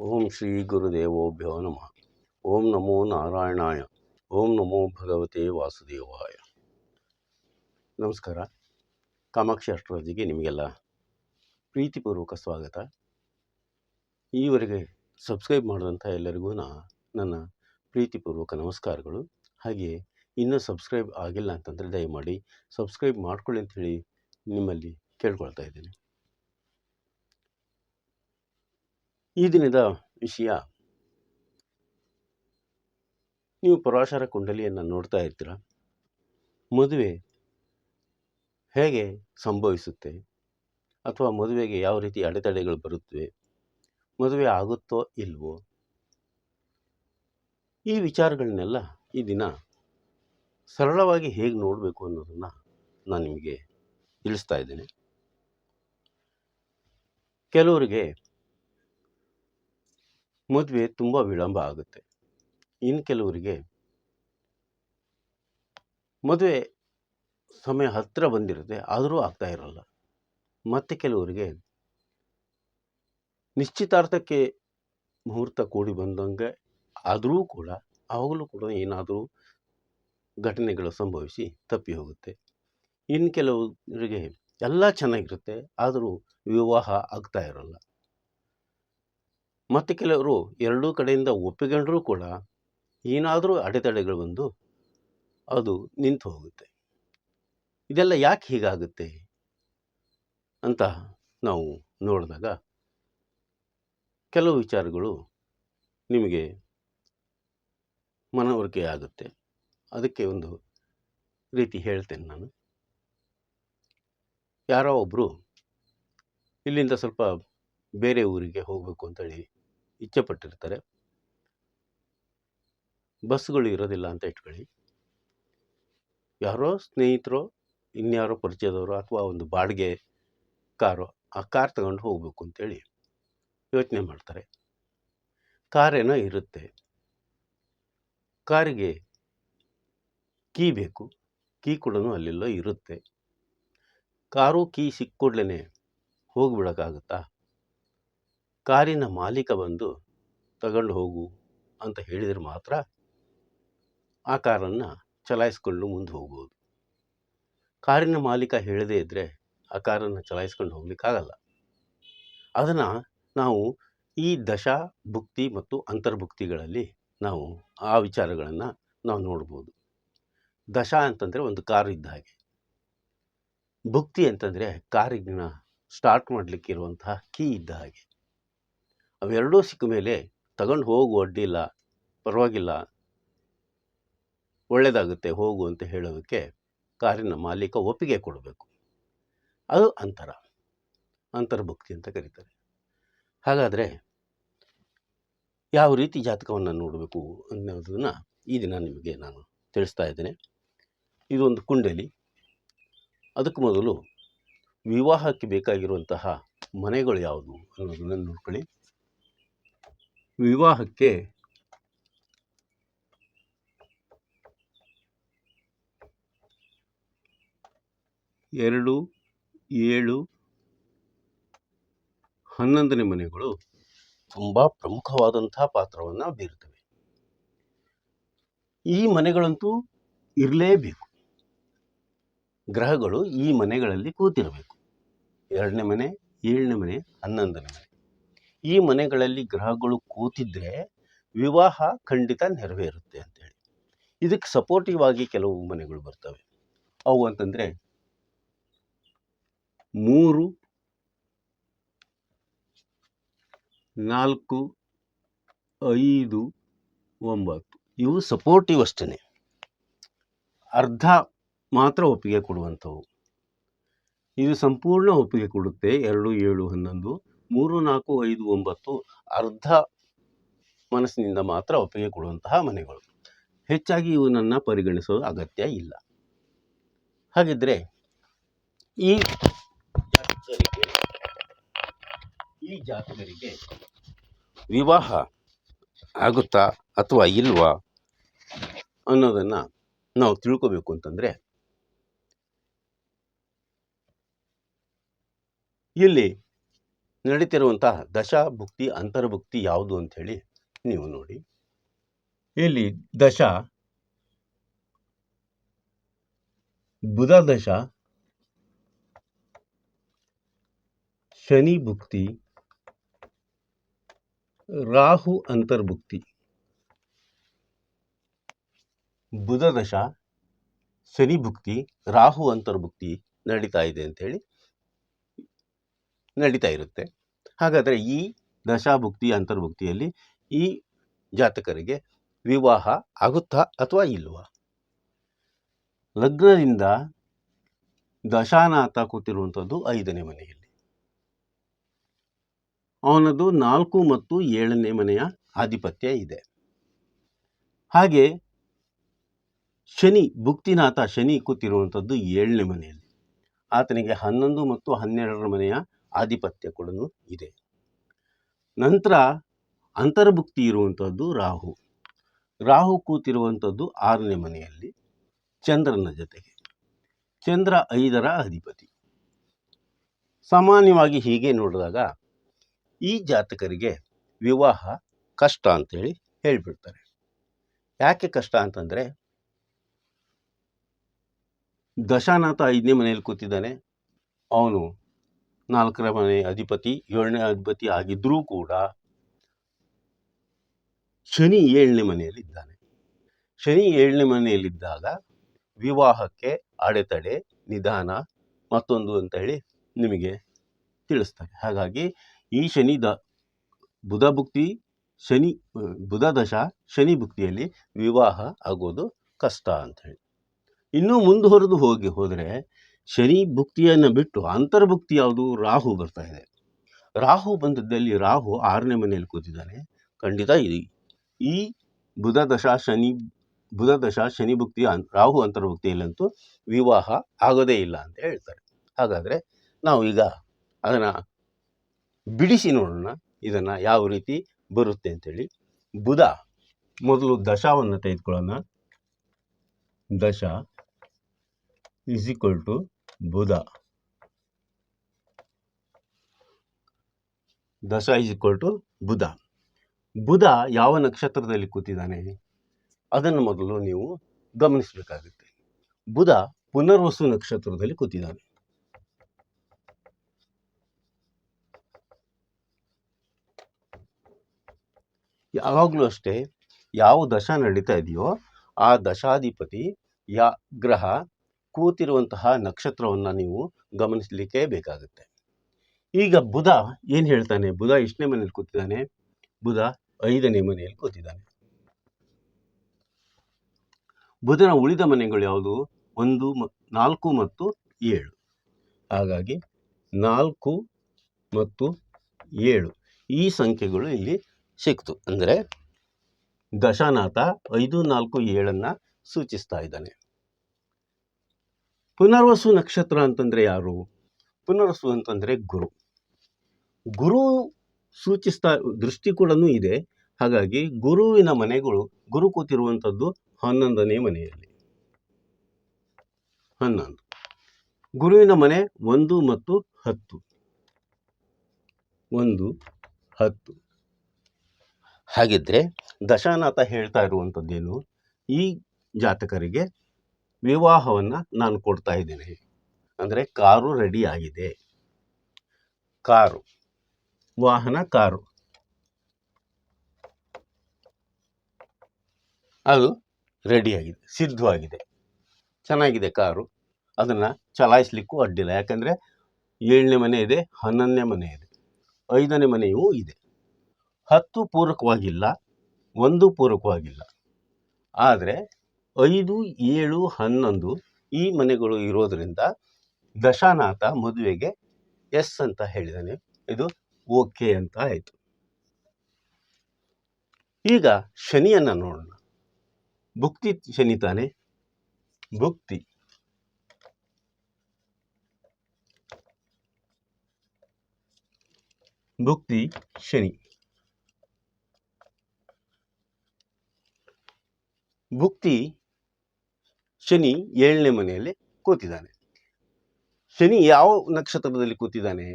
ಓಂ ಶ್ರೀ ಗುರುದೇವೋಭ್ಯೋ ನಮಃ ಓಂ ನಮೋ ನಾರಾಯಣಾಯ ಓಂ ನಮೋ ಭಗವತೆ ವಾಸುದೇವಾಯ ನಮಸ್ಕಾರ ಕಾಮಾಕ್ಷಿ ಅಷ್ಟ್ರಾಜಿಗೆ ನಿಮಗೆಲ್ಲ ಪ್ರೀತಿಪೂರ್ವಕ ಸ್ವಾಗತ. ಈವರೆಗೆ ಸಬ್ಸ್ಕ್ರೈಬ್ ಮಾಡಿದಂಥ ಎಲ್ಲರಿಗೂ ನನ್ನ ಪ್ರೀತಿಪೂರ್ವಕ ನಮಸ್ಕಾರಗಳು. ಹಾಗೆ ಇನ್ನೂ ಸಬ್ಸ್ಕ್ರೈಬ್ ಆಗಿಲ್ಲ ಅಂತಂದರೆ ದಯಮಾಡಿ ಸಬ್ಸ್ಕ್ರೈಬ್ ಮಾಡ್ಕೊಳ್ಳಿ ಅಂಥೇಳಿ ನಿಮ್ಮಲ್ಲಿ ಕೇಳ್ಕೊಳ್ತಾ ಇದ್ದೀನಿ. ಈ ದಿನದ ವಿಷಯ. ನೀವು ಪರಾಶರ ಕುಂಡಲಿಯನ್ನು ನೋಡ್ತಾ ಇರ್ತೀರ. ಮದುವೆ ಹೇಗೆ ಸಂಭವಿಸುತ್ತೆ? ಅಥವಾ ಮದುವೆಗೆ ಯಾವ ರೀತಿ ಅಡೆತಡೆಗಳು ಬರುತ್ತವೆ? ಮದುವೆ ಆಗುತ್ತೋ ಇಲ್ವೋ? ಈ ವಿಚಾರಗಳನ್ನೆಲ್ಲ ಈ ದಿನ ಸರಳವಾಗಿ ಹೇಗೆ ನೋಡಬೇಕು ಅನ್ನೋದನ್ನು ನಾನು ನಿಮಗೆ ತಿಳಿಸ್ತಾ ಇದ್ದೇನೆ. ಕೆಲವರಿಗೆ ಮದುವೆ ತುಂಬ ವಿಳಂಬ ಆಗುತ್ತೆ. ಇನ್ನು ಕೆಲವರಿಗೆ ಮದುವೆ ಸಮಯ ಹತ್ತಿರ ಬಂದಿರುತ್ತೆ, ಆದರೂ ಆಗ್ತಾ ಇರಲ್ಲ. ಮತ್ತು ಕೆಲವರಿಗೆ ನಿಶ್ಚಿತಾರ್ಥಕ್ಕೆ ಮುಹೂರ್ತ ಕೂಡಿ ಬಂದಂಗೆ ಆದರೂ ಕೂಡ ಆವಾಗಲೂ ಕೂಡ ಏನಾದರೂ ಘಟನೆಗಳು ಸಂಭವಿಸಿ ತಪ್ಪಿ ಹೋಗುತ್ತೆ. ಇನ್ನು ಕೆಲವರಿಗೆ ಎಲ್ಲ ಚೆನ್ನಾಗಿರುತ್ತೆ, ಆದರೂ ವಿವಾಹ ಆಗ್ತಾ ಇರಲ್ಲ. ಮತ್ತು ಕೆಲವರು ಎರಡೂ ಕಡೆಯಿಂದ ಒಪ್ಪಿಕೊಂಡರೂ ಕೂಡ ಏನಾದರೂ ಅಡೆತಡೆಗಳು ಬಂದು ಅದು ನಿಂತು ಹೋಗುತ್ತೆ. ಇದೆಲ್ಲ ಯಾಕೆ ಹೀಗಾಗುತ್ತೆ ಅಂತ ನಾವು ನೋಡಿದಾಗ ಕೆಲವು ವಿಚಾರಗಳು ನಿಮಗೆ ಮನವರಿಕೆ ಆಗುತ್ತೆ. ಅದಕ್ಕೆ ಒಂದು ರೀತಿ ಹೇಳ್ತೇನೆ ನಾನು. ಯಾರೋ ಒಬ್ಬರು ಇಲ್ಲಿಂದ ಸ್ವಲ್ಪ ಬೇರೆ ಊರಿಗೆ ಹೋಗಬೇಕು ಅಂತೇಳಿ ಇಚ್ಛೆ ಪಟ್ಟಿರ್ತಾರೆ ಬಸ್ಗಳು ಇರೋದಿಲ್ಲ ಅಂತ ಇಟ್ಕೊಳ್ಳಿ. ಯಾರೋ ಸ್ನೇಹಿತರು, ಇನ್ಯಾರೋ ಪರಿಚಯದವರು ಅಥವಾ ಒಂದು ಬಾಡಿಗೆ ಕಾರು ಆ ಕಾರ್ ತಗೊಂಡು ಹೋಗಬೇಕು ಅಂತೇಳಿ ಯೋಚನೆ ಮಾಡ್ತಾರೆ. ಕಾರೇನೋ ಇರುತ್ತೆ. ಕಾರಿಗೆ ಕೀ ಬೇಕು. ಕೀ ಕೂಡ ಅಲ್ಲೆಲ್ಲೋ ಇರುತ್ತೆ. ಕಾರು ಕೀ ಸಿಕ್ಕ ಹೋಗಿಬಿಡೋಕ್ಕಾಗುತ್ತಾ? ಕಾರಿನ ಮಾಲೀಕ ಬಂದು ತಗೊಂಡು ಹೋಗು ಅಂತ ಹೇಳಿದರೆ ಮಾತ್ರ ಆ ಕಾರನ್ನು ಚಲಾಯಿಸ್ಕೊಂಡು ಮುಂದೆ ಹೋಗ್ಬೋದು ಕಾರಿನ ಮಾಲೀಕ ಹೇಳದೇ ಇದ್ದರೆ ಆ ಕಾರನ್ನು ಚಲಾಯಿಸ್ಕೊಂಡು ಹೋಗ್ಲಿಕ್ಕಾಗಲ್ಲ. ಅದನ್ನು ನಾವು ಈ ದಶಾ, ಭುಕ್ತಿ ಮತ್ತು ಅಂತರ್ಭುಕ್ತಿಗಳಲ್ಲಿ ನಾವು ಆ ವಿಚಾರಗಳನ್ನು ನಾವು ನೋಡ್ಬೋದು. ದಶಾ ಅಂತಂದರೆ ಒಂದು ಕಾರು ಇದ್ದ ಹಾಗೆ. ಭುಕ್ತಿ ಅಂತಂದರೆ ಕಾರಿನ ಸ್ಟಾರ್ಟ್ ಮಾಡಲಿಕ್ಕಿರುವಂತಹ ಕೀ ಇದ್ದ ಹಾಗೆ. ಅವೆರಡೂ ಸಿಕ್ಕ ಮೇಲೆ ತಗೊಂಡು ಹೋಗು ಅಡ್ಡಿಲ್ಲ ಪರವಾಗಿಲ್ಲ. ಒಳ್ಳೆಯದಾಗುತ್ತೆ ಹೋಗು ಅಂತ ಹೇಳೋದಕ್ಕೆ ಕಾರಿನ ಮಾಲೀಕ ಒಪ್ಪಿಗೆ ಕೊಡಬೇಕು. ಅದು ಅಂತರ, ಅಂತರ್ಭುಕ್ತಿ ಅಂತ ಕರೀತಾರೆ. ಹಾಗಾದರೆ ಯಾವ ರೀತಿ ಜಾತಕವನ್ನು ನೋಡಬೇಕು ಅನ್ನೋದನ್ನು ಈ ದಿನ ನಿಮಗೆ ನಾನು ತಿಳಿಸ್ತಾ ಇದ್ದೇನೆ. ಇದೊಂದು ಕುಂಡಲಿ. ಅದಕ್ಕೆ ಮೊದಲು ವಿವಾಹಕ್ಕೆ ಬೇಕಾಗಿರುವಂತಹ ಮನೆಗಳು ಯಾವುದು ಅನ್ನೋದನ್ನು ನೋಡ್ಕೊಳ್ಳಿ. ವಿವಾಹಕ್ಕೆ ಎರಡು ಏಳು ಹನ್ನೊಂದನೇ ಮನೆಗಳು ತುಂಬ ಪ್ರಮುಖವಾದಂತಹ ಪಾತ್ರವನ್ನು ಬೀರುತ್ತವೆ ಈ ಮನೆಗಳಂತೂ ಇರಲೇಬೇಕು ಗ್ರಹಗಳು ಈ ಮನೆಗಳಲ್ಲಿ ಕೂತಿರಬೇಕು ಎರಡನೇ ಮನೆ ಏಳನೇ ಮನೆ ಹನ್ನೊಂದನೇ ಮನೆ ಈ ಮನೆಗಳಲ್ಲಿ ಗ್ರಹಗಳು ಕೂತಿದ್ರೆ ವಿವಾಹ ಖಂಡಿತ ನೆರವೇರುತ್ತೆ ಅಂತೇಳಿ. ಇದಕ್ಕೆ ಸಪೋರ್ಟಿವ್ ಆಗಿ ಕೆಲವು ಮನೆಗಳು ಬರ್ತವೆ. ಅವು ಅಂತಂದರೆ ಮೂರು, ನಾಲ್ಕು, ಐದು, ಒಂಬತ್ತು. ಇವು ಸಪೋರ್ಟಿವ್ ಅಷ್ಟೇ ಅರ್ಧ ಮಾತ್ರ ಒಪ್ಪಿಗೆ ಕೊಡುವಂಥವು. ಇದು ಸಂಪೂರ್ಣ ಒಪ್ಪಿಗೆ ಕೊಡುತ್ತೆ. ಎರಡು, ಏಳು, ಹನ್ನೊಂದು ಮೂರು ನಾಲ್ಕು ಐದು ಒಂಬತ್ತು ಅರ್ಧ ಮನಸ್ಸಿನಿಂದ ಮಾತ್ರ ಒಪ್ಪಿಗೆ ಕೊಡುವಂತಹ ಮನೆಗಳು. ಹೆಚ್ಚಾಗಿ ಇವನನ್ನು ಪರಿಗಣಿಸೋ ಅಗತ್ಯ ಇಲ್ಲ. ಹಾಗಿದ್ರೆ ಈ ಜಾತಕರಿಗೆ ಈ ಜಾತಕರಿಗೆ ವಿವಾಹ ಆಗುತ್ತಾ ಅಥವಾ ಇಲ್ವಾ ಅನ್ನೋದನ್ನು ನಾವು ತಿಳ್ಕೋಬೇಕು ಅಂತಂದರೆ, ಇಲ್ಲಿ ನಡೀತಿರುವಂತಹ ದಶಾ ಭುಕ್ತಿ ಅಂತರ್ಭುಕ್ತಿ ಯಾವುದು ಅಂಥೇಳಿ ನೀವು ನೋಡಿ. ಇಲ್ಲಿ ದಶ, ಬುಧ ದಶ, ಶನಿ ಭುಕ್ತಿ, ರಾಹು ಅಂತರ್ಭುಕ್ತಿ ಬುಧ ದಶ, ಶನಿ ಭುಕ್ತಿ, ರಾಹು ಅಂತರ್ಭುಕ್ತಿ ನಡೀತಾ ಇದೆ ಅಂತೇಳಿ ನಡೀತಾ ಇರುತ್ತೆ. ಹಾಗಾದರೆ ಈ ದಶಾಭುಕ್ತಿ, ಅಂತರ್ಭುಕ್ತಿಯಲ್ಲಿ ಈ ಜಾತಕರಿಗೆ ವಿವಾಹ ಆಗುತ್ತಾ ಅಥವಾ ಇಲ್ವಾ? ಲಗ್ನದಿಂದ ದಶಾನಾಥ ಕೂತಿರುವಂಥದ್ದು ಐದನೇ ಮನೆಯಲ್ಲಿ. ಅವನದು ನಾಲ್ಕು ಮತ್ತು ಏಳನೇ ಮನೆಯ ಆಧಿಪತ್ಯ ಇದೆ. ಹಾಗೆ ಶನಿ, ಭುಕ್ತಿನಾಥ ಶನಿ ಕೂತಿರುವಂಥದ್ದು ಏಳನೇ ಮನೆಯಲ್ಲಿ. ಆತನಿಗೆ ಹನ್ನೊಂದು ಮತ್ತು ಹನ್ನೆರಡರ ಮನೆಯ ಆಧಿಪತ್ಯ ಕೂಡ ಇದೆ. ನಂತರ ಅಂತರ್ಭುಕ್ತಿ ಇರುವಂಥದ್ದು ರಾಹು. ರಾಹು ಕೂತಿರುವಂಥದ್ದು ಆರನೇ ಮನೆಯಲ್ಲಿ ಚಂದ್ರನ ಜೊತೆಗೆ. ಚಂದ್ರ ಐದರ ಅಧಿಪತಿ. ಸಾಮಾನ್ಯವಾಗಿ ಹೀಗೆ ನೋಡಿದಾಗ ಈ ಜಾತಕರಿಗೆ ವಿವಾಹ ಕಷ್ಟ ಅಂತೇಳಿ ಹೇಳಿಬಿಡ್ತಾರೆ. ಯಾಕೆ ಕಷ್ಟ ಅಂತಂದರೆ ದಶಾನಾಥ ಐದನೇ ಮನೆಯಲ್ಲಿ ಕೂತಿದ್ದಾನೆ. ಅವನು ನಾಲ್ಕರ ಮನೆ ಅಧಿಪತಿ, ಏಳನೇ ಅಧಿಪತಿ ಆಗಿದ್ದರೂ ಕೂಡ ಶನಿ ಏಳನೇ ಮನೆಯಲ್ಲಿದ್ದಾನೆ. ಶನಿ ಏಳನೇ ಮನೆಯಲ್ಲಿದ್ದಾಗ ವಿವಾಹಕ್ಕೆ ಅಡೆತಡೆ, ನಿಧಾನ ಮತ್ತೊಂದು ಅಂತ ಹೇಳಿ ನಿಮಗೆ ತಿಳಿಸ್ತಾರೆ. ಹಾಗಾಗಿ ಈ ಶನಿ ದ, ಬುಧ ಭುಕ್ತಿ, ಶನಿ, ಬುಧ ದಶ, ಶನಿ ಭುಕ್ತಿಯಲ್ಲಿ ವಿವಾಹ ಆಗೋದು ಕಷ್ಟ ಅಂತ ಹೇಳಿ. ಇನ್ನೂ ಮುಂದುವರೆದು ಹೋಗಿ ಹೋದರೆ ಶನಿ ಭುಕ್ತಿಯನ್ನು ಬಿಟ್ಟು ಅಂತರ್ಭುಕ್ತಿ ಯಾವುದು? ರಾಹು ಬರ್ತಾ ಇದೆ. ರಾಹು ಬಂದದ್ದಲ್ಲಿ ರಾಹು ಆರನೇ ಮನೆಯಲ್ಲಿ ಕೂತಿದ್ದಾನೆ. ಖಂಡಿತ ಇದೆ ಈ ಬುಧ ದಶ ಶನಿ, ಬುಧ ದಶ ಶನಿ ಭುಕ್ತಿ ರಾಹು ಅಂತರ್ಭುಕ್ತಿಯಲ್ಲಂತೂ ವಿವಾಹ ಆಗೋದೇ ಇಲ್ಲ ಅಂತ ಹೇಳ್ತಾರೆ. ಹಾಗಾದರೆ ನಾವು ಈಗ ಅದನ್ನು ಬಿಡಿಸಿ ನೋಡೋಣ. ಇದನ್ನು ಯಾವ ರೀತಿ ಬರುತ್ತೆ ಅಂತೇಳಿ. ಬುಧ ಮೊದಲು ದಶಾವನ್ನು ತೆಗೆದುಕೊಳ್ಳೋಣ. ದಶ ಈಸ್ ಈಕ್ವಲ್ ಟು ಬುಧ. ದಶ ಇಸ್ ಈಕ್ವಲ್ ಟು ಬುಧ. ಬುಧ ಯಾವ ನಕ್ಷತ್ರದಲ್ಲಿ ಕೂತಿದ್ದಾನೆ? ಅದನ್ನು ಮೊದಲು ನೀವು ಗಮನಿಸಬೇಕಾಗುತ್ತೆ. ಬುಧ ಪುನರ್ವಸು ನಕ್ಷತ್ರದಲ್ಲಿ ಕೂತಿದ್ದಾನೆ. ಯಾವಾಗಲೂ ಅಷ್ಟೇ, ಯಾವ ದಶ ನಡೀತಾ ಇದೆಯೋ ಆ ದಶಾಧಿಪತಿ, ಯಾ, ಗ್ರಹ ಕೂತಿರುವಂತಹ ನಕ್ಷತ್ರವನ್ನು ನೀವು ಗಮನಿಸಲಿಕ್ಕೆ ಬೇಕಾಗುತ್ತೆ. ಈಗ ಬುಧ ಏನು ಹೇಳ್ತಾನೆ? ಬುಧ ಎಷ್ಟನೇ ಮನೆಯಲ್ಲಿ ಕೂತಿದ್ದಾನೆ? ಬುಧ ಐದನೇ ಮನೆಯಲ್ಲಿ ಕೂತಿದ್ದಾನೆ. ಬುಧನ ಉಳಿದ ಮನೆಗಳು ಯಾವುದು? ಒಂದು ನಾಲ್ಕು ಮತ್ತು ಏಳು. ಹಾಗಾಗಿ ನಾಲ್ಕು ಮತ್ತು ಏಳು ಈ ಸಂಖ್ಯೆಗಳು ಇಲ್ಲಿ ಸಿಕ್ತು. ಅಂದರೆ ದಶಾನಾಥ ಐದು ನಾಲ್ಕು ಏಳನ್ನು ಸೂಚಿಸ್ತಾ ಇದ್ದಾನೆ. ಪುನರ್ವಸು ನಕ್ಷತ್ರ ಅಂತಂದರೆ ಯಾರು? ಪುನರ್ವಸು ಅಂತಂದರೆ ಗುರು. ಗುರು ಸೂಚಿಸ್ತಾ ದೃಷ್ಟಿ ಕೂಡ ಇದೆ. ಹಾಗಾಗಿ ಗುರುವಿನ ಮನೆಗಳು, ಗುರು ಕೂತಿರುವಂಥದ್ದು ಹನ್ನೊಂದನೇ ಮನೆಯಲ್ಲಿ. ಹನ್ನೊಂದು. ಗುರುವಿನ ಮನೆ ಒಂದು ಮತ್ತು ಹತ್ತು. ಒಂದು, ಹತ್ತು. ಹಾಗಿದ್ರೆ ದಶಾನಾಥ ಹೇಳ್ತಾ ಇರುವಂಥದ್ದೇನು? ಈ ಜಾತಕರಿಗೆ ವಿವಾಹವನ್ನು ನಾನು ಕೊಡ್ತಾ ಇದ್ದೇನೆ. ಅಂದರೆ ಕಾರು ರೆಡಿ ಆಗಿದೆ. ಕಾರು, ವಾಹನ ಕಾರು. ಅದು ರೆಡಿಯಾಗಿದೆ ಸಿದ್ಧವಾಗಿದೆ. ಚೆನ್ನಾಗಿದೆ ಕಾರು. ಅದನ್ನು ಚಲಾಯಿಸ್ಲಿಕ್ಕೂ ಅಡ್ಡಿಲ್ಲ. ಯಾಕಂದರೆ ಏಳನೇ ಮನೆ ಇದೆ, ಹನ್ನೊಂದನೇ ಮನೆ ಇದೆ, ಐದನೇ ಮನೆಯೂ ಇದೆ. ಹತ್ತು ಪೂರಕವಾಗಿಲ್ಲ, ಒಂದು ಪೂರಕವಾಗಿಲ್ಲ. ಆದರೆ ಐದು, ಏಳು, ಹನ್ನೊಂದು ಈ ಮನೆಗಳು ಇರೋದರಿಂದ ದಶಾನಾಥ ಮದುವೆಗೆ ಎಸ್ ಅಂತ ಹೇಳಿದ್ದಾನೆ ಇದು ಓಕೆ ಅಂತ ಆಯಿತು. ಈಗ ಶನಿಯನ್ನು ನೋಡೋಣ. ಭುಕ್ತಿ ಶನಿ ತಾನೆ? ಭುಕ್ತಿ. ಭುಕ್ತಿ ಶನಿ. ಭುಕ್ತಿ ಶನಿ ಏಳನೇ ಮನೆಯಲ್ಲಿ ಕೂತಿದ್ದಾನೆ. ಶನಿ ಯಾವ ನಕ್ಷತ್ರದಲ್ಲಿ ಕೂತಿದ್ದಾನೆ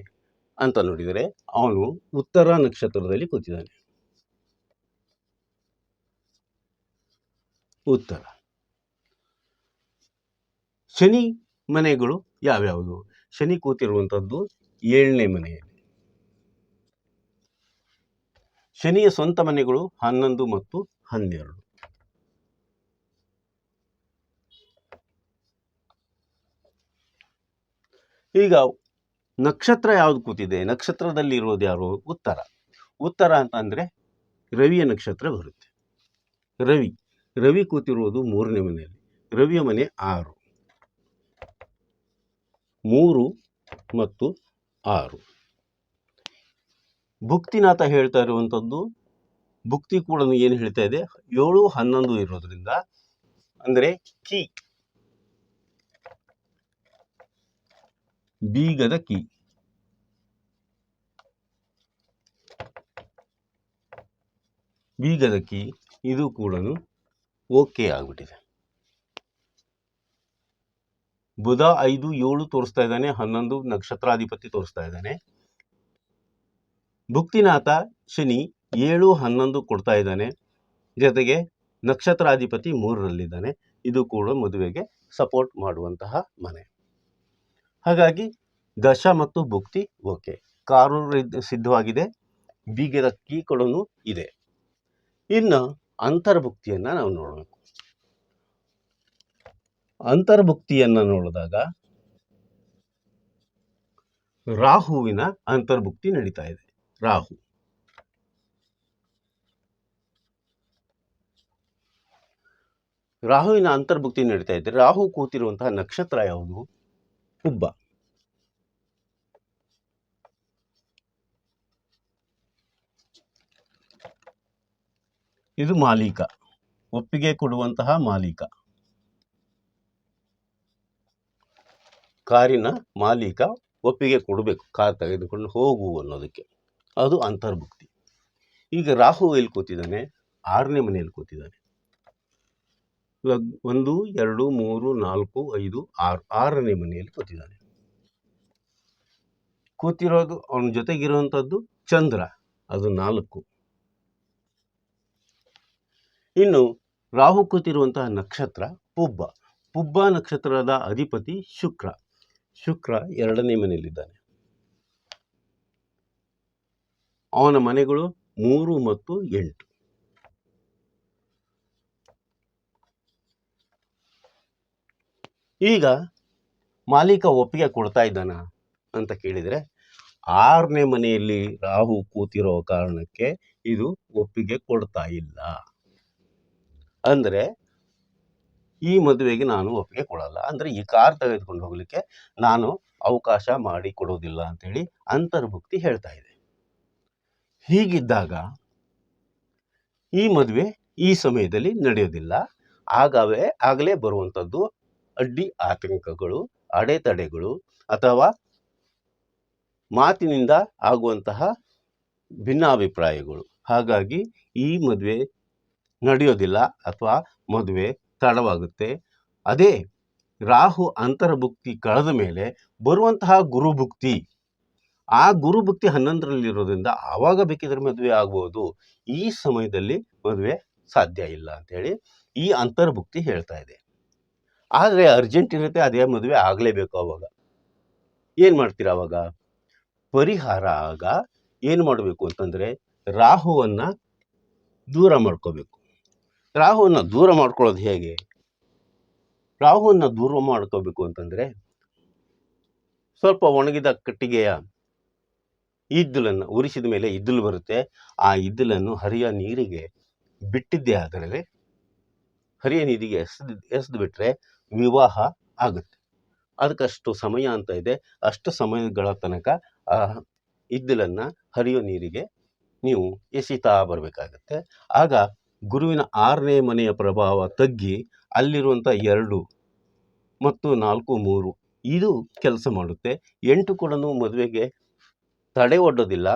ಅಂತ ನೋಡಿದರೆ ಅವನು ಉತ್ತರ ನಕ್ಷತ್ರದಲ್ಲಿ ಕೂತಿದ್ದಾನೆ. ಉತ್ತರ. ಶನಿ ಮನೆಗಳು ಯಾವ್ಯಾವುದು? ಶನಿ ಕೂತಿರುವಂಥದ್ದು ಏಳನೇ ಮನೆಯಲ್ಲಿ. ಶನಿಯ ಸ್ವಂತ ಮನೆಗಳು ಹನ್ನೊಂದು ಮತ್ತು ಹನ್ನೆರಡು. ಈಗ ನಕ್ಷತ್ರ ಯಾವ್ದು ಕೂತಿದೆ? ನಕ್ಷತ್ರದಲ್ಲಿ ಇರೋದು ಯಾರು? ಉತ್ತರ. ಉತ್ತರ ಅಂತಂದರೆ ರವಿಯ ನಕ್ಷತ್ರ ಬರುತ್ತೆ. ರವಿ. ರವಿ ಕೂತಿರುವುದು ಮೂರನೇ ಮನೆಯಲ್ಲಿ. ರವಿಯ ಮನೆ ಆರು. ಮೂರು ಮತ್ತು ಆರು. ಭುಕ್ತಿನಾಥ ಹೇಳ್ತಾ ಇರುವಂಥದ್ದು, ಭುಕ್ತಿ ಕೂಡ ಏನು ಹೇಳ್ತಾ ಇದೆ? ಏಳು ಹನ್ನೊಂದು ಇರೋದ್ರಿಂದ, ಅಂದರೆ ಕೀ. ಬೀಗದ ಕೀ. ಬೀಗದ ಕೀ, ಇದು ಕೂಡ ಓಕೆ ಆಗಿಬಿಟ್ಟಿದೆ. ಬುಧ ಐದು ಏಳು ತೋರಿಸ್ತಾ ಇದ್ದಾನೆ, ಹನ್ನೊಂದು ನಕ್ಷತ್ರಾಧಿಪತಿ ತೋರಿಸ್ತಾ ಇದ್ದಾನೆ. ಭುಕ್ತಿನಾಥ ಶನಿ ಏಳು ಹನ್ನೊಂದು ಕೊಡ್ತಾ ಇದ್ದಾನೆ. ಜೊತೆಗೆ ನಕ್ಷತ್ರಾಧಿಪತಿ ಮೂರರಲ್ಲಿದ್ದಾನೆ. ಇದು ಕೂಡ ಮದುವೆಗೆ ಸಪೋರ್ಟ್ ಮಾಡುವಂತಹ ಮನೆ. ಹಾಗಾಗಿ ದಶ ಮತ್ತು ಭುಕ್ತಿ ಓಕೆ. ಕಾರು ಸಿದ್ಧವಾಗಿದೆ. ಬೀಗದ ಕೀಗಳನ್ನು ಇದೆ. ಇನ್ನು ಅಂತರ್ಭುಕ್ತಿಯನ್ನು ನಾವು ನೋಡಬೇಕು. ಅಂತರ್ಭುಕ್ತಿಯನ್ನು ನೋಡಿದಾಗ ರಾಹುವಿನ ಅಂತರ್ಭುಕ್ತಿ ನಡೀತಾ ಇದೆ. ರಾಹು. ರಾಹುವಿನ ಅಂತರ್ಭುಕ್ತಿ ನಡೀತಾ ಇದೆ. ರಾಹು ಕೂತಿರುವಂತಹ ನಕ್ಷತ್ರ ಯಾವುದು? ಹುಬ್ಬ. ಇದು ಮಾಲೀಕ. ಒಪ್ಪಿಗೆ ಕೊಡುವಂತಹ ಮಾಲೀಕ. ಕಾರಿನ ಮಾಲೀಕ ಒಪ್ಪಿಗೆ ಕೊಡಬೇಕು, ಕಾರ್ ತೆಗೆದುಕೊಂಡು ಹೋಗು ಅನ್ನೋದಕ್ಕೆ. ಅದು ಅಂತರ್ಭುಕ್ತಿ. ಈಗ ರಾಹು ಎಲ್ಲಿ ಕೂತಿದ್ದಾನೆ? ಆರನೇ ಮನೆಯಲ್ಲಿ ಕೂತಿದ್ದಾನೆ. ಒಂದು, ಎರಡು, ಮೂರು, ನಾಲ್ಕು, ಐದು, ಆರು, ಆರನೇ ಮನೆಯಲ್ಲಿ ಕೂತಿದ್ದಾನೆ. ಕೂತಿರೋದು ಅವನ ಜೊತೆಗಿರುವಂಥದ್ದು ಚಂದ್ರ, ಅದು ನಾಲ್ಕು. ಇನ್ನು ರಾಹು ಕೂತಿರುವಂತಹ ನಕ್ಷತ್ರ ಪುಬ್ಬ. ಪುಬ್ಬ ನಕ್ಷತ್ರದ ಅಧಿಪತಿ ಶುಕ್ರ. ಶುಕ್ರ ಎರಡನೇ ಮನೆಯಲ್ಲಿದ್ದಾನೆ. ಅವನ ಮನೆಗಳು ಮೂರು ಮತ್ತು ಎಂಟು. ಈಗ ಮಾಲೀಕ ಒಪ್ಪಿಗೆ ಕೊಡ್ತಾ ಇದ್ದಾನ ಅಂತ ಕೇಳಿದರೆ, ಆರನೇ ಮನೆಯಲ್ಲಿ ರಾಹು ಕೂತಿರೋ ಕಾರಣಕ್ಕೆ ಇದು ಒಪ್ಪಿಗೆ ಕೊಡ್ತಾ ಇಲ್ಲ. ಅಂದರೆ ಈ ಮದುವೆಗೆ ನಾನು ಒಪ್ಪಿಗೆ ಕೊಡಲ್ಲ. ಅಂದರೆ ಈ ಕಾರ್ ತೆಗೆದುಕೊಂಡು ಹೋಗಲಿಕ್ಕೆ ನಾನು ಅವಕಾಶ ಮಾಡಿ ಕೊಡೋದಿಲ್ಲ ಅಂತೇಳಿ ಅಂತರ್ಭುಕ್ತಿ ಹೇಳ್ತಾ ಇದೆ. ಹೀಗಿದ್ದಾಗ ಈ ಮದುವೆ ಈ ಸಮಯದಲ್ಲಿ ನಡೆಯೋದಿಲ್ಲ. ಆಗವೇ, ಆಗಲೇ ಬರುವಂಥದ್ದು ಅಡ್ಡಿ ಆತಂಕಗಳು, ಅಡೆತಡೆಗಳು ಅಥವಾ ಮಾತಿನಿಂದ ಆಗುವಂತಹ ಭಿನ್ನಾಭಿಪ್ರಾಯಗಳು. ಹಾಗಾಗಿ ಈ ಮದುವೆ ನಡೆಯೋದಿಲ್ಲ ಅಥವಾ ಮದುವೆ ತಡವಾಗುತ್ತೆ. ಅದೇ ರಾಹು ಅಂತರ್ಭುಕ್ತಿ ಕಳೆದ ಮೇಲೆ ಬರುವಂತಹ ಗುರುಭುಕ್ತಿ, ಆ ಗುರುಭುಕ್ತಿ ಹನ್ನೊಂದರಲ್ಲಿರೋದ್ರಿಂದ ಆವಾಗ ಬೇಕಿದ್ರೆ ಮದುವೆ ಆಗ್ಬೋದು. ಈ ಸಮಯದಲ್ಲಿ ಮದುವೆ ಸಾಧ್ಯ ಇಲ್ಲ ಅಂತೇಳಿ ಈ ಅಂತರ್ಭುಕ್ತಿ ಹೇಳ್ತಾ ಇದೆ. ಆದರೆ ಅರ್ಜೆಂಟ್ ಇರುತ್ತೆ, ಅದೇ ಮದುವೆ ಆಗಲೇಬೇಕು ಅವಾಗ. ಏನು ಮಾಡ್ತೀರಾ ಅವಾಗ? ಪರಿಹಾರ ಆಗ ಏನು ಮಾಡಬೇಕು ಅಂತಂದರೆ ರಾಹುವನ್ನು ದೂರ ಮಾಡ್ಕೋಬೇಕು. ರಾಹುವನ್ನು ದೂರ ಮಾಡ್ಕೊಳ್ಳೋದು ಹೇಗೆ? ರಾಹುವನ್ನು ದೂರ ಮಾಡ್ಕೋಬೇಕು ಅಂತಂದರೆ ಸ್ವಲ್ಪ ಒಣಗಿದ ಕಟ್ಟಿಗೆಯ ಇದ್ದಲನ್ನು ಉರಿಸಿದ ಮೇಲೆ ಇದ್ದಲು ಬರುತ್ತೆ. ಆ ಇದ್ದಲನ್ನು ಹರಿಯ ನೀರಿಗೆ ಬಿಟ್ಟಿದ್ದೆ ಆದರೆ ಹರಿಯ ನೀರಿಗೆ ಎಸೆದು ಎಸೆದು ಬಿಟ್ಟರೆ ವಿವಾಹ ಆಗುತ್ತೆ. ಅದಕ್ಕಷ್ಟು ಸಮಯ ಅಂತ ಇದೆ. ಅಷ್ಟು ಸಮಯಗಳ ತನಕ ಆ ಇದ್ದಲನ್ನು ಹರಿಯೋ ನೀರಿಗೆ ನೀವು ಎಸಿತಾ ಬರಬೇಕಾಗತ್ತೆ. ಆಗ ಗುರುವಿನ ಆರನೇ ಮನೆಯ ಪ್ರಭಾವ ತಗ್ಗಿ ಅಲ್ಲಿರುವಂಥ ಎರಡು ಮತ್ತು ನಾಲ್ಕು ಮೂರು ಇದು ಕೆಲಸ ಮಾಡುತ್ತೆ. ಎಂಟು ಕೂಡ ಮದುವೆಗೆ ತಡೆ ಒಡ್ಡೋದಿಲ್ಲ.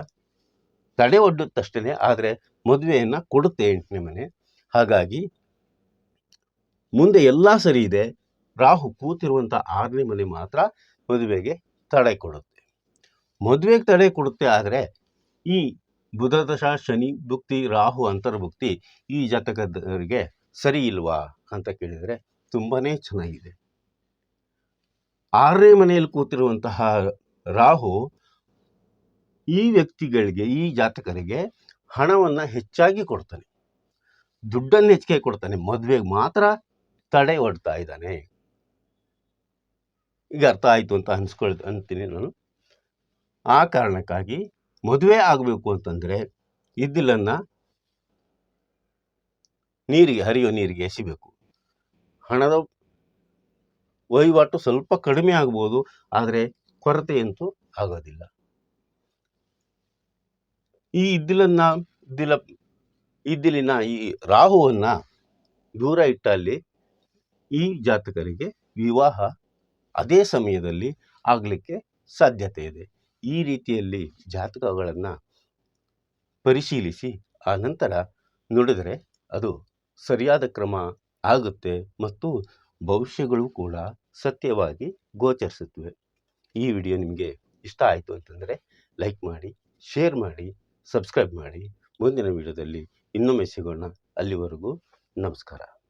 ತಡೆ ಒಡ್ಡುತ್ತಷ್ಟೇ ಆದರೆ ಮದುವೆಯನ್ನು ಕೊಡುತ್ತೆ ಎಂಟನೇ ಮನೆ. ಹಾಗಾಗಿ ಮುಂದೆ ಎಲ್ಲ ಸರಿ ಇದೆ. ರಾಹು ಕೂತಿರುವಂಥ ಆರನೇ ಮನೆ ಮಾತ್ರ ಮದುವೆಗೆ ತಡೆ ಕೊಡುತ್ತೆ. ಮದುವೆಗೆ ತಡೆ ಕೊಡುತ್ತೆ ಆದರೆ ಈ ಬುಧ ದಶ, ಶನಿ, ಭುಕ್ತಿ, ರಾಹು ಅಂತರ್ಭುಕ್ತಿ ಈ ಜಾತಕದವರಿಗೆ ಸರಿ ಇಲ್ವಾ ಅಂತ ಕೇಳಿದರೆ ತುಂಬಾ ಚೆನ್ನಾಗಿದೆ. ಆರನೇ ಮನೆಯಲ್ಲಿ ಕೂತಿರುವಂತಹ ರಾಹು ಈ ವ್ಯಕ್ತಿಗಳಿಗೆ, ಈ ಜಾತಕರಿಗೆ ಹಣವನ್ನು ಹೆಚ್ಚಾಗಿ ಕೊಡ್ತಾನೆ. ದುಡ್ಡನ್ನು ಹೆಚ್ಚಿಗೆ ಕೊಡ್ತಾನೆ. ಮದುವೆಗೆ ಮಾತ್ರ ತಡೆ ಹೊಡ್ತಾ ಇದ್ದಾನೆ. ಈಗ ಅರ್ಥ ಆಯಿತು ಅಂತ ಅನ್ಸ್ಕೊಳ್ ಅಂತೀನಿ ನಾನು. ಆ ಕಾರಣಕ್ಕಾಗಿ ಮದುವೆ ಆಗಬೇಕು ಅಂತಂದರೆ ಇದ್ದಿಲನ್ನು ನೀರಿಗೆ, ಹರಿಯೋ ನೀರಿಗೆ ಎಸಿಬೇಕು. ಹಣದ ವಹಿವಾಟು ಸ್ವಲ್ಪ ಕಡಿಮೆ ಆಗ್ಬೋದು, ಆದರೆ ಕೊರತೆಯಂತೂ ಆಗೋದಿಲ್ಲ. ಈ ಇದ್ದಿಲನ್ನು ಇದ್ದಿಲ ಇದ್ದಿಲಿನ ಈ ರಾಹುವನ್ನ ದೂರ ಇಟ್ಟಲ್ಲಿ ಈ ಜಾತಕರಿಗೆ ವಿವಾಹ ಅದೇ ಸಮಯದಲ್ಲಿ ಆಗಲಿಕ್ಕೆ ಸಾಧ್ಯತೆ ಇದೆ. ಈ ರೀತಿಯಲ್ಲಿ ಜಾತಕಗಳನ್ನು ಪರಿಶೀಲಿಸಿ, ಆ ನಂತರ ನುಡಿದರೆ ಅದು ಸರಿಯಾದ ಕ್ರಮ ಆಗುತ್ತೆ ಮತ್ತು ಭವಿಷ್ಯಗಳು ಕೂಡ ಸತ್ಯವಾಗಿ ಗೋಚರಿಸುತ್ತವೆ. ಈ ವಿಡಿಯೋ ನಿಮಗೆ ಇಷ್ಟ ಆಯಿತು ಅಂತಂದರೆ ಲೈಕ್ ಮಾಡಿ, ಶೇರ್ ಮಾಡಿ, ಸಬ್ಸ್ಕ್ರೈಬ್ ಮಾಡಿ. ಮುಂದಿನ ವಿಡಿಯೋದಲ್ಲಿ ಇನ್ನೊಮ್ಮೆ ಸಿಗೋಣ. ಅಲ್ಲಿವರೆಗೂ ನಮಸ್ಕಾರ.